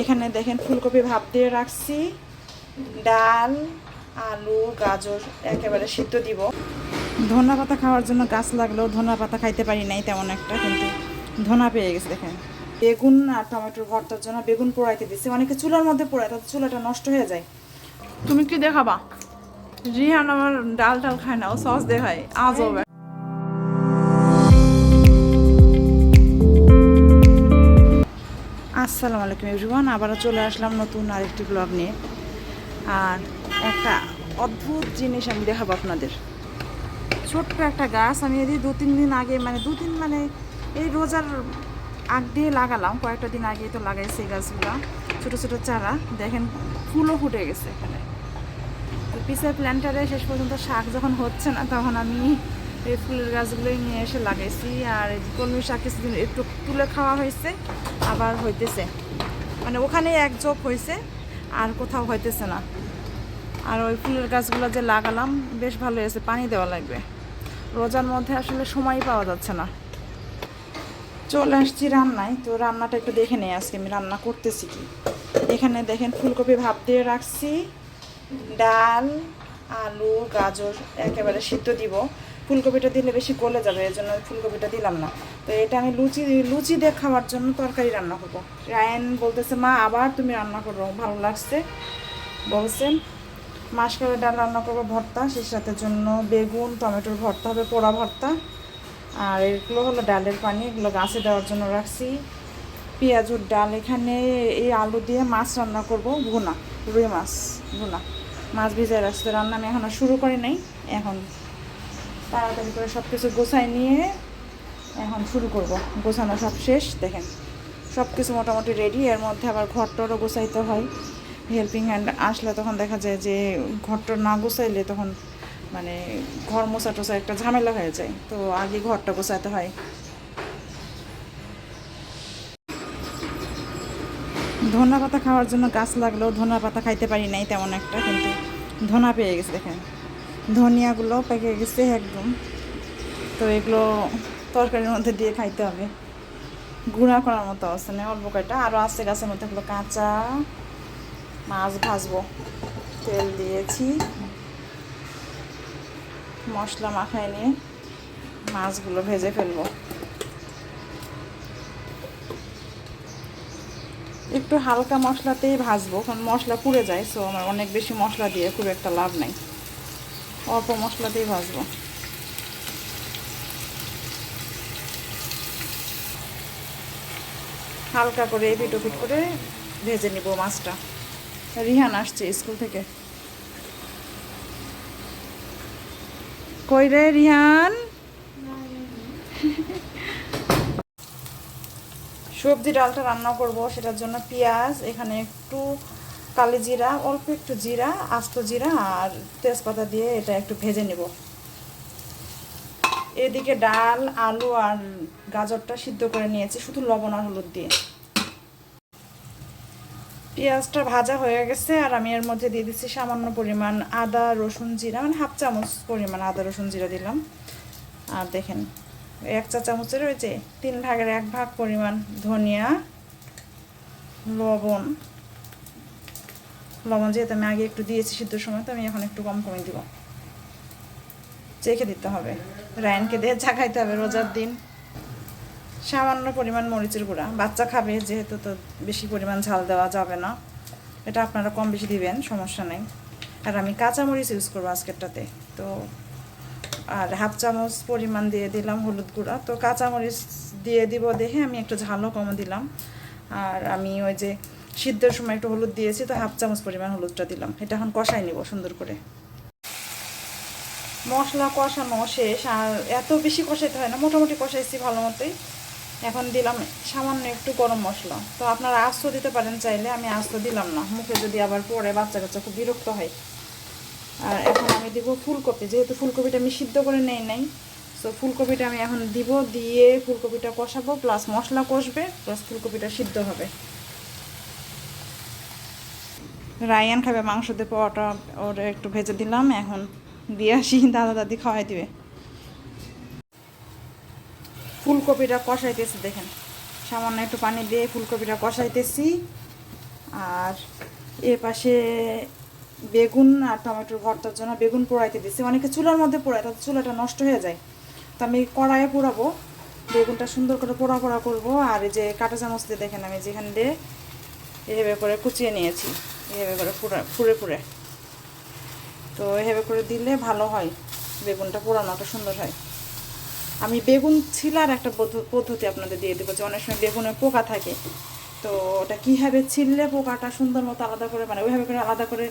এখানে দেখেন ফুলকপি ভাপ দিয়ে রাখছি। ডাল, আলু, গাজর একেবারে সিদ্ধ দিব। ধনা পাতা খাওয়ার জন্য গাছ লাগলেও ধনা পাতা খাইতে পারি নাই তেমন একটা, কিন্তু ধনা পেয়ে গেছে দেখেন। বেগুন আর টমেটোর ভর্তার জন্য বেগুন পোড়াইতে দিচ্ছে অনেকে চুলার মধ্যে পোড়ায়, তাতে চুলাটা নষ্ট হয়ে যায়। তুমি কি দেখাবা? রিহান আমার ডাল টাল খায় না, ও সস দেখায়। আজও আসসালামু আলাইকুম এভরিওয়ান, আবারও চলে আসলাম নতুন আরেকটি ব্লগ নিয়ে। আর একটা অদ্ভুত জিনিস আমি দেখাবো আপনাদের। ছোট্ট একটা গাছ, আমি এদি দু তিন দিন আগে মানে দু দিন মানে এই রোজার আগ দিয়ে লাগালাম, কয়েকটা দিন আগে তো লাগাইছি এই গাছগুলো, ছোটো ছোটো চারা। দেখেন, ফুলও ফুটে গেছে এখানে। পিসের প্ল্যান্টারে শেষ পর্যন্ত শাক যখন হচ্ছে না, তখন আমি এই ফুলের গাছগুলোই নিয়ে এসে লাগাইছি। আর কলমি শাক কিছুদিন একটু তুলে খাওয়া হয়েছে, আবার হইতেছে। মানে ওখানেই এক যোগ হয়েছে, আর কোথাও হইতেছে না। আর ওই ফুলের গাছগুলো যে লাগালাম, বেশ ভালো হয়েছে, পানি দেওয়া লাগবে। রোজার মধ্যে আসলে সময় পাওয়া যাচ্ছে না। চলে আসছি রান্নায়, তো রান্নাটা একটু দেখে নেই আজকে আমি রান্না করতেছি কি। এখানে দেখেন ফুলকপি ভাপ দিয়ে রাখছি, ডাল, আলু, গাজর একেবারে সিদ্ধ দিব। ফুলকপিটা দিলে বেশি গলে যাবে, এর জন্য ফুলকপিটা দিলাম না। তো এটা আমি লুচি লুচি দিয়ে খাওয়ার জন্য তরকারি রান্না করব। রায়ন বলতেছে, মা, আবার তুমি রান্না করব ভালো লাগছে। বলছেন মাসকলাই ডাল রান্না করব ভর্তা, সেই সাথে জন্য বেগুন, টমেটোর ভর্তা হবে, পোড়া ভর্তা। আর এগুলো হলো ডালের পানি, এগুলো গাছে দেওয়ার জন্য রাখছি। পেঁয়াজুর ডাল এখানে, এই আলু দিয়ে মাছ রান্না করব, ভুনা, রুই মাছ, ভুনা। মাছ ভিজায় রাখছি রান্না আমি এখনও শুরু করি নাই, এখন তাড়াতাড়ি করে সব কিছু গোছাই নিয়ে এখন শুরু করব। গোছানো সব শেষ, দেখেন। সব কিছু মোটামুটি রেডি এর মধ্যে আবার ঘরটরও গোছাইতে হয়। হেল্পিং হ্যান্ড আসলে তখন দেখা যায় যে ঘরটর না গোছাইলে তখন মানে ঘর মোছা টোছা একটা ঝামেলা হয়ে যায়। তো আগে ঘরটা গোছাতে হয়। ধনা পাতা খাওয়ার জন্য গাছ লাগলেও ধনা পাতা খাইতে পারি নাই তেমন একটা, কিন্তু ধনা পেয়ে গেছে, দেখেন। ধনিয়াগুলো পেকে গেছে একদম। তো এগুলো তরকারির মধ্যে দিয়ে খাইতে হবে। গুঁড়া করার মতো আছে না অল্প কয়টা। আরও আছে গাছের মধ্যে, এগুলো কাঁচা মাছ ভাজবো। তেল দিয়েছি। মশলা মাখায় নিয়ে মাছগুলো ভেজে ফেলব। একটু হালকা মশলাতেই ভাজবো, কারণ মশলা পুড়ে যায় সো আমার অনেক বেশি মশলা দিয়ে খুব একটা লাভ নাই। অল্প মশলাতেই ভাজবো। হালকা করে এপিট ওপিট করে ভেজে নিব মাছটা। রিহান আসছে স্কুল থেকে। কই রে রিহান? সবজি ডালটা রান্না করব, সেটার জন্য পেঁয়াজ, এখানে একটু কালি জিরা, অল্প একটু জিরা, আস্ত জিরা আর তেজপাতা দিয়ে এটা একটু ভেজে নেব। এদিকে ডাল, আলু আর গাজরটা সিদ্ধ করে নিয়েছি, শুধু লবণ আর হলুদ দিয়ে। পেঁয়াজটা ভাজা হয়ে গেছে আর আমি এর মধ্যে দিয়ে দিচ্ছি সামান্য পরিমাণ আদা, রসুন জিরা মানে হাফ চামচ পরিমাণ আদা, রসুন জিরা দিলাম। আর দেখেন, এক চা চামচের ওই যে তিন ভাগের এক ভাগ পরিমাণ ধনিয়া, লবণ লবণ যেহেতু আমি আগে একটু দিয়েছি সিদ্ধ সময়, তো আমি এখন একটু কম কমে দিব। চেখে দিতে হবে। রায়নকে দিয়ে চাকাইতে হবে রোজার দিন। সামান্য পরিমাণ মরিচের গুঁড়া। বাচ্চা খাবে, যেহেতু তো বেশি পরিমাণ ঝাল দেওয়া যাবে না। এটা আপনারা কম বেশি দিবেন, সমস্যা নেই। আর আমি কাঁচা মরিচ ইউজ করব আজকেরটাতে। তো আর হাফ চামচ পরিমাণ দিয়ে দিলাম হলুদ গুঁড়া। তো কাঁচামরিচ দিয়ে দিব দেখে আমি একটু ঝালও কম দিলাম। আর আমি ওই যে সিদ্ধের সময় একটু হলুদ দিয়েছি, তো হাফ চামচ পরিমাণ হলুদটা দিলাম। এটা এখন কষাই নিব সুন্দর করে। মশলা কষানো শেষ, আর এত বেশি কষাইতে হয় না, মোটামুটি কষাইছি ভালো মতোই এখন দিলাম সামান্য একটু গরম মশলা। তো আপনারা আস্ত দিতে পারেন চাইলে, আমি আস্ত দিলাম না। মুখে যদি আবার পরে বাচ্চা কাচ্চা খুব বিরক্ত হয়। আর এখন আমি দিব ফুলকপি, যেহেতু ফুলকপিটা আমি সিদ্ধ করে নেই নাই সো ফুলকপিটা আমি এখন দিব, দিয়ে ফুলকপিটা কষাবো প্লাস মশলা কষবে প্লাস ফুলকপিটা সিদ্ধ হবে। রায়ান খাবে মাংস দিয়ে পাওয়াটা ওটা একটু ভেজে দিলাম, এখন দিয়ে আসি, দাদা দাদি খাওয়াই দিবে। ফুলকপিটা কষাইতেছি, দেখেন। সামান্য একটু পানি দিয়ে ফুলকপিটা কষাইতেছি। আর এ পাশে বেগুন আর টমেটোর ভর্তার জন্য বেগুন পোড়াইতে দিছি অনেকে চুলার মধ্যে পোড়ায়, তাতে চুলাটা নষ্ট হয়ে যায়। তো আমি কড়াইয়ে পোড়াবো। বেগুনটা সুন্দর করে পোড়া পোড়া করব। আর এই যে কাঁটা চামচ দিয়ে দেখেন আমি যেখান দিয়ে এভাবে করে কুচিয়ে নিয়েছি। এভাবে করে পুরা পুড়ে পুড়ে তো এভাবে করে দিলে ভালো হয়। বেগুনটা পোড়ানোটা সুন্দর হয়। আমি বেগুন ছিলার একটা পদ্ধ- পদ্ধতি আপনাদের দিয়ে দেবো যে অনেক সময় বেগুনে পোকা থাকে। তো ওটা কীভাবে ছিললে পোকাটা সুন্দর মতো আলাদা করে মানে ওইভাবে করে আলাদা করে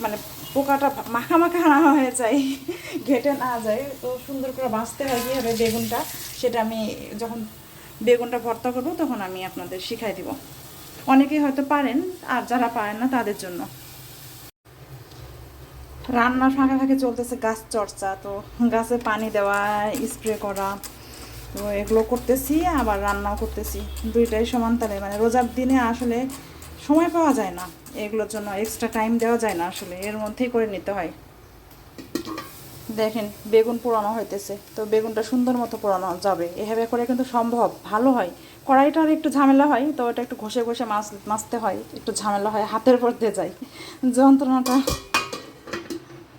মানে পোকাটা মাখা মাখা না হয়ে যায়, ঘেটে না যায়, তো সুন্দর করে বাঁচতে হয় কীভাবে বেগুনটা, সেটা আমি যখন বেগুনটা ভর্তা করব তখন আমি আপনাদের শিখাই দিব। অনেকেই হয়তো পারেন, আর যারা পারেন না তাদের জন্য। রান্নার ফাঁকা ফাঁকে চলতেছে, গাছ চর্চা, তো গাছে পানি দেওয়া স্প্রে করা, তো এগুলো করতেছি, আবার রান্নাও করতেছি। দুইটাই সমান তালে মানে রোজার দিনে আসলে সময় পাওয়া যায় না। এগুলোর জন্য এক্সট্রা টাইম দেওয়া যায় না আসলে, এর মধ্যেই করে নিতে হয়। দেখেন, বেগুন পোড়ানো হইতেছে, তো বেগুনটা সুন্দর মতো পোড়ানো যাবে। এভাবে করে কিন্তু সম্ভব, ভালো হয়। কড়াইটার একটু ঝামেলা হয়, তো ওটা একটু ঘষে ঘষে মাছ, মাছতে হয়, একটু ঝামেলা হয়, হাতের উপর দিয়ে যায়। যন্ত্রণাটা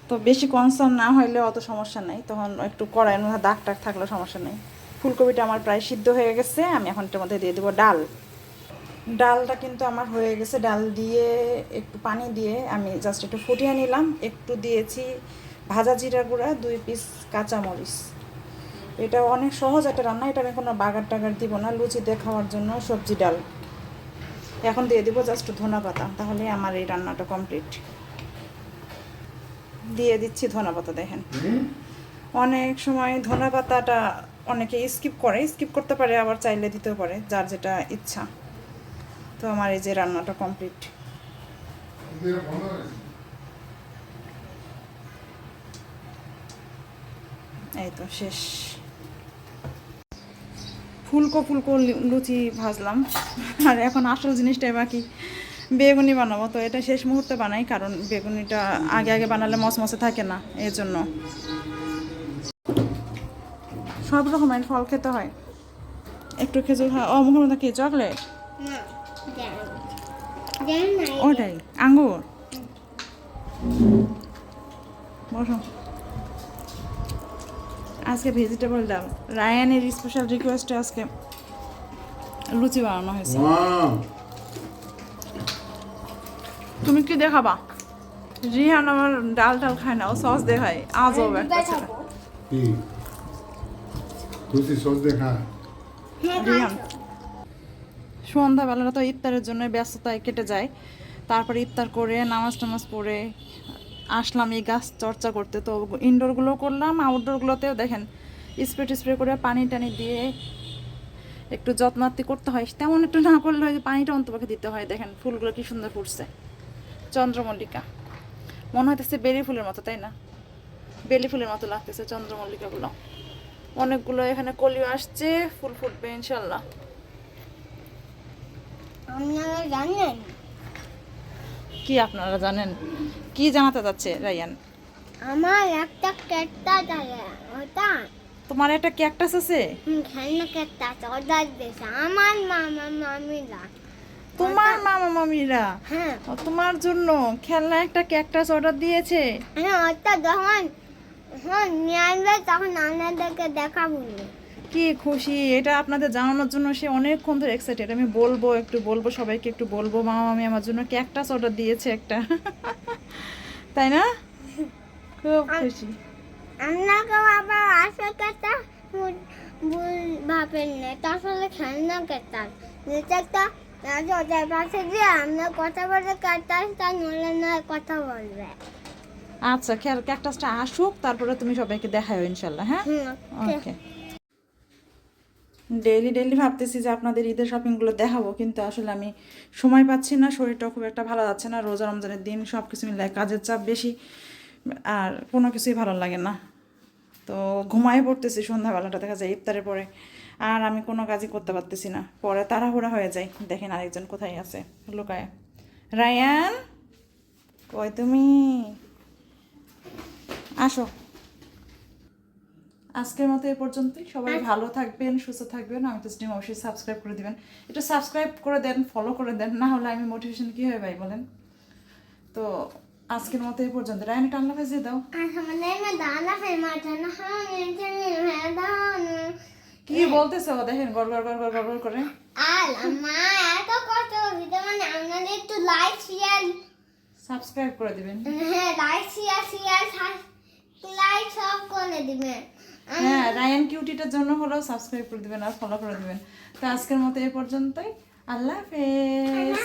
তো বেশি কনসার্ন না হইলে অত সমস্যা নেই, তখন একটু কড়াইয়ের মধ্যে দাগ টাগ থাকলে সমস্যা নেই। ফুলকপিটা আমার প্রায় সিদ্ধ হয়ে গেছে, আমি এখন এটার মধ্যে দিয়ে দেবো ডাল। ডালটা কিন্তু আমার হয়ে গেছে, ডাল দিয়ে একটু পানি দিয়ে আমি জাস্ট একটু ফুটিয়ে নিলাম। একটু দিয়েছি ভাজা জিরা গুঁড়া, দুই পিস কাঁচামরিচ। এটা অনেক সহজ একটা রান্না এটা আমি কোনো বাগার টাগার দিব না লুচিতে খাওয়ার জন্য সবজি ডাল। এখন দিয়ে দিব জাস্ট ধনা পাতা তাহলে আমার এই রান্নাটা কমপ্লিট। দিয়ে দিচ্ছি ধনা পাতা দেখেন। অনেক সময় ধনা পাতাটা অনেকে স্কিপ করে স্কিপ করতে পারে আবার চাইলে দিতেও পারে যার যেটা ইচ্ছা। তো আমার এই যে রান্নাটা কমপ্লিট। এই তো শেষ। ফুলকো ফুলকো লুচি ভাজলাম। আর এখন আসল জিনিসটাই বাকি বেগুনি বানাবো। তো এটা শেষ মুহূর্তে বানাই কারণ বেগুনিটা আগে আগে বানালে মসমসে থাকে না এর জন্য সব রকমের ফল খেতে হয়। একটু খেজুর খা ও মধ্যে কি চকলেট? ওটাই আঙ্গুর? বসো। আজকে ভেজিটেবল ডাল। রায়ানের স্পেশাল রিকোয়েস্টে আজকে লুচি বানানো হয়েছে। তুমি কি দেখাবা? রিহান আমার ডাল টাল খায় না ও সস দেখায়। আজব একটা ছেলে। তুই সস দেখা রিহান। সন্ধ্যাবেলাটা তো ইফতারের জন্য ব্যস্ততায় কেটে যায়। তারপরে ইফতার করে নামাজ টামাজ পড়ে আসলাম, এই গাছ চর্চা করতে। তো ইনডোরগুলো করলাম আউটডোরগুলোতেও দেখেন স্প্রে টিস্প্রে করে পানি টানি দিয়ে একটু যত্নার্তি করতে হয়। তেমন একটু না করলে হয় পানিটা অন্তপক্ষে দিতে হয়। দেখেন, ফুলগুলো কি সুন্দর ফুটছে। চন্দ্রমল্লিকা। মনে হইতেছে বেলি ফুলের মতো, তাই না? বেলি ফুলের মতো লাগতেছে চন্দ্রমল্লিকাগুলো। অনেকগুলো এখানে কলিও আসছে, ফুল ফুটবে ইনশাল্লাহ। আপনারা কি আপনারা জানেন? কি জানাতে যাচ্ছে রায়ান? আমার একটা ক্যাকটাস থাকে ওটা। তোমার একটা ক্যাকটাস আছে? হুম, খেলনা ক্যাকটাস আছে ওটা দিয়েছে। আমার মামা মামিরা। তোমার মামা মামিরা? হ্যাঁ। তোমার জন্য খেলনা একটা ক্যাকটাস অর্ডার দিয়েছে। হ্যাঁ ওটা যখন হ্যাঁ নিয়ে আসবে তখন আপনাদেরকে দেখাবো। কি খুশি? এটা আপনাদের জানানোর জন্য সে অনেকক্ষণ ধরে এক্সাইটেড আমি বলব একটু বলব সবাইকে একটু বলব মামা মামি আমার জন্য ক্যাকটাস অর্ডার দিয়েছে একটা। তাই না? খুব খুশি। আপনাকেও আবার আসে কেটটা ভাবেন না। এটা আসলে খেলনা কেটটা যেটা একটা ওদের পাশে দিয়ে আমরা কথা বলে কাটতে তা নলে না কথা বলবে। আচ্ছা খেয়াল ক্যাকটাসটা আসুক তারপরে তুমি সবাইকে দেখাও ইনশাল্লাহ হ্যাঁ? ওকে। ডেইলি ডেইলি ভাবতেছি যে আপনাদের ঈদের শপিংগুলো দেখাবো, কিন্তু আসলে আমি সময় পাচ্ছি না, শরীরটাও খুব একটা ভালো যাচ্ছে না। রোজা, রমজানের দিন সব কিছু মিলে কাজের চাপ বেশি, আর কোনো কিছুই ভালো লাগে না। তো ঘুমায় পড়তেছি সন্ধ্যাবেলাটা, দেখা যায় ইফতারের পরে, আর আমি কোনো কাজই করতে পারতেছি না। পরে তাড়াহুড়া হয়ে যায়। দেখেন আরেকজন কোথায় আছে, লুকায়। রায়ান? কয় তুমি? আসো। আজকের মতো এ পর্যন্তই। সবাই ভালো থাকবেন সুস্থ থাকবেন আমি তো স্ট্রিম অবশ্যই সাবস্ক্রাইব করে দিবেন। একটু সাবস্ক্রাইব করে দেন ফলো করে দেন না হলে আমি মোটিভেশন কী হবে ভাই বলেন? তো আজকের মতো এ পর্যন্ত। রায়নি টান্না ভেজে দাও। কি বলতেছে ও দেখেন গড় গড় গড় গড় গড় করে। আর আমার এত কষ্ট হচ্ছে মানে আপনাদের একটু লাইক শেয়ার সাবস্ক্রাইব করে দিবেন। হ্যাঁ লাইক শেয়ার শেয়ার লাইক সব করে দিবেন। হ্যাঁ রায়ান কিউটিটার জন্য হলেও সাবস্ক্রাইব করে দিবেন আর ফলো করে দিবেন। তো আজকের মতো এ পর্যন্তই। আল্লাহ হাফেজ।